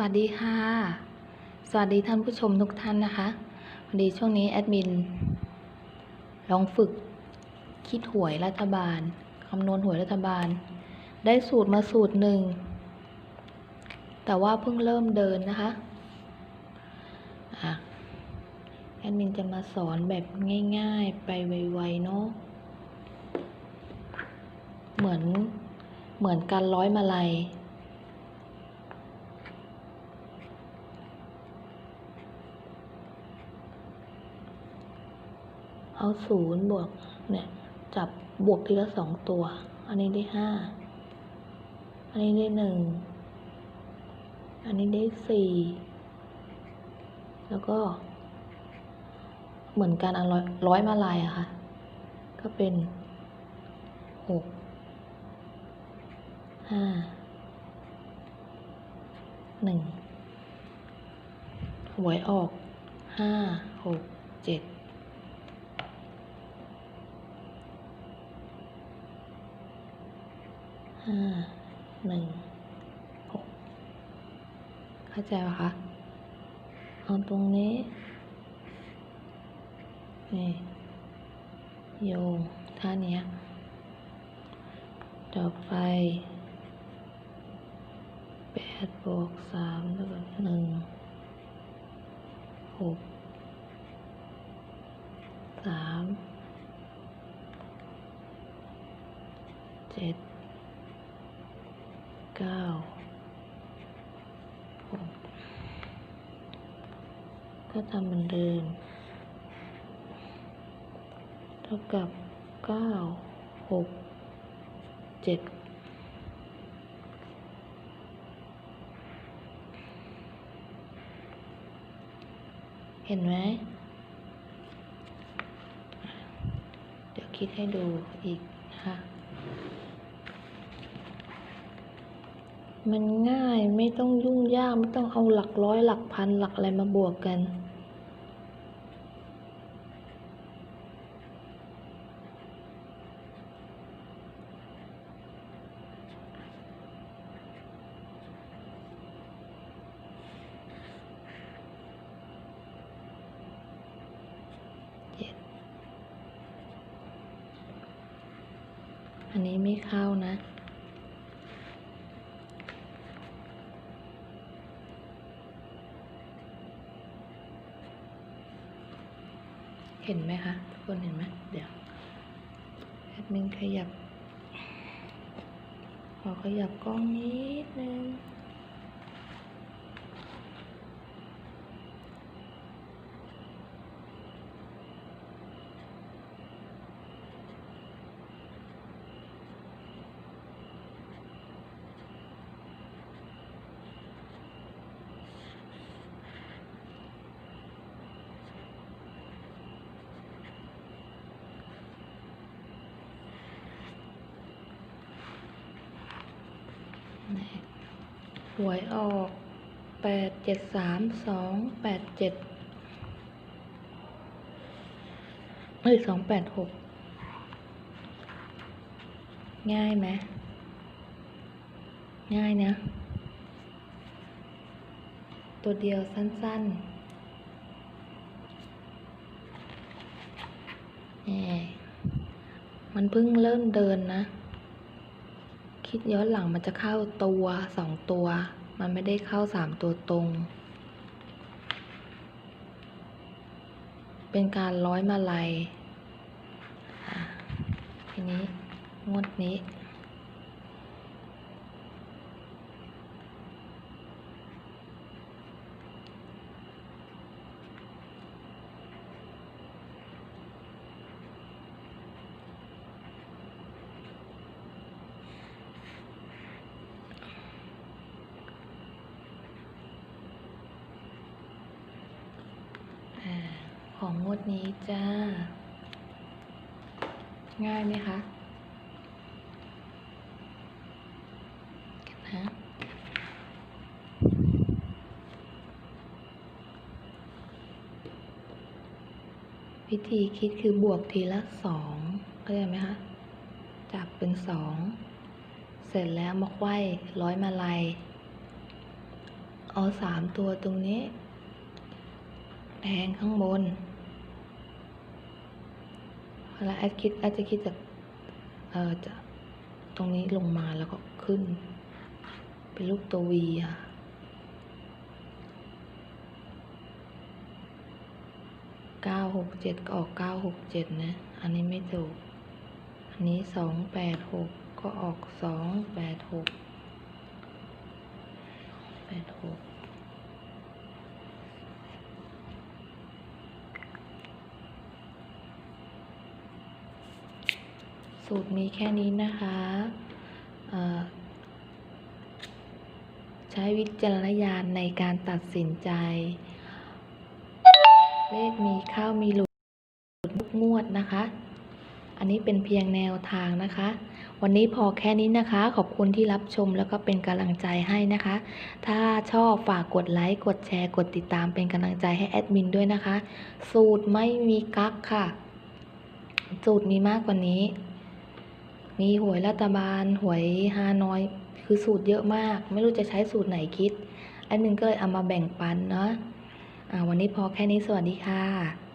วัสดีค่ะ สวัสดีท่านผู้ชมทุกท่านนะคะพอดีช่วงนี้แอดมิน ลองฝึกคิดหวยรัฐบาลคำนวณหวยรัฐบาล ได้สูตรมาสูตรหนึ่ง แต่ว่าเพิ่งเริ่มเดินนะคะอะแอดมินจะมาสอนแบบง่ายๆไปไวๆเนาะเหมือนเหมือนการร้อยมาลัย เอาศูนย์บวกเนี่ยจับบวกทีละสองตัว อันนี้ได้ห้า อันนี้ได้หนึ่ง อันนี้ได้สี่ แล้วก็ เหมือนการเอาร้อยร้อยมาลายอะค่ะ ก็เป็นหก ห้า หนึ่งหวยออกห้าหกเจ็ด ห้าหนึ่งหกเข้าใจปะคะ เอาตรงนี้ นี่โยงท่านี้ยต่อไปแปดบวกสามเท่ากับหนึ่งหกสามเจ็ด เก้า หก ก็ทำเหมือนเดิม เท่ากับเก้าหกเจ็ดเห็นไหม เดี๋ยวคิดให้ดูอีกนะคะ มันง่ายไม่ต้องยุ่งยาก ไม่ต้องเอาหลักร้อยหลักพันหลักอะไรมาบวกกัน เจ็ด อันนี้ไม่เข้านะ เห็นไหมคะทุกคนเห็นไหมเดี๋ยวแอดมินขยับ ขอขยับกล้องนิดนึง นี่ห วยออกแปดเจ็ดสามสองแปดเจ็ดเอ้ยสองแปดหกง่ายไหมง่ายนะ ตัวเดียวสั้นๆนี่มันเพิ่งเริ่มเดินนะ คิดย้อนหลังมันจะเข้าตัวสองตัว มันไม่ได้เข้าสามตัวตรง เป็นการร้อยมาลัยอะทีนี้งวดนี้ อ่า ของงวดนี้จ้า ง่ายไหมคะนะวิธีคิดคือบวกทีละสองเข้าใจไหมคะจับเป็นสอง เสร็จแล้วมาไขว้ร้อยมาลัย เอาสามตัวตรงนี้ แทงข้างบน เวลาแอดคิดแอดจะคิดจากเอ่อจะตรงนี้ลงมาแล้วก็ขึ้น เป็นรูปตัววีค่ะเก้าหกเจ็ดก็ออกเก้าหกเจ็ดนะ อันนี้ไม่ถูก อันนี้สองแปดหกก็ออกสองแปดหกแปดหก สูตรมีแค่นี้นะคะใช้วิจารณญาณในการตัดสินใจ เลขมีเข้ามีหลุดทุกงวดนะคะ อันนี้เป็นเพียงแนวทางนะคะ วันนี้พอแค่นี้นะคะ ขอบคุณที่รับชมแล้วก็เป็นกำลังใจให้นะคะ ถ้าชอบฝากกดไลค์ กดแชร์ กดติดตามเป็นกำลังใจให้แอดมินด้วยนะคะ สูตรไม่มีกั๊กค่ะ สูตรมีมากกว่านี้ มีหวยรัฐบาล หวยฮานอย คือสูตรเยอะมาก ไม่รู้จะใช้สูตรไหนคิดแอดมินก็เลยเอามาแบ่งปันเนาะะวันนี้พอแค่นี้สวัสดีค่ะ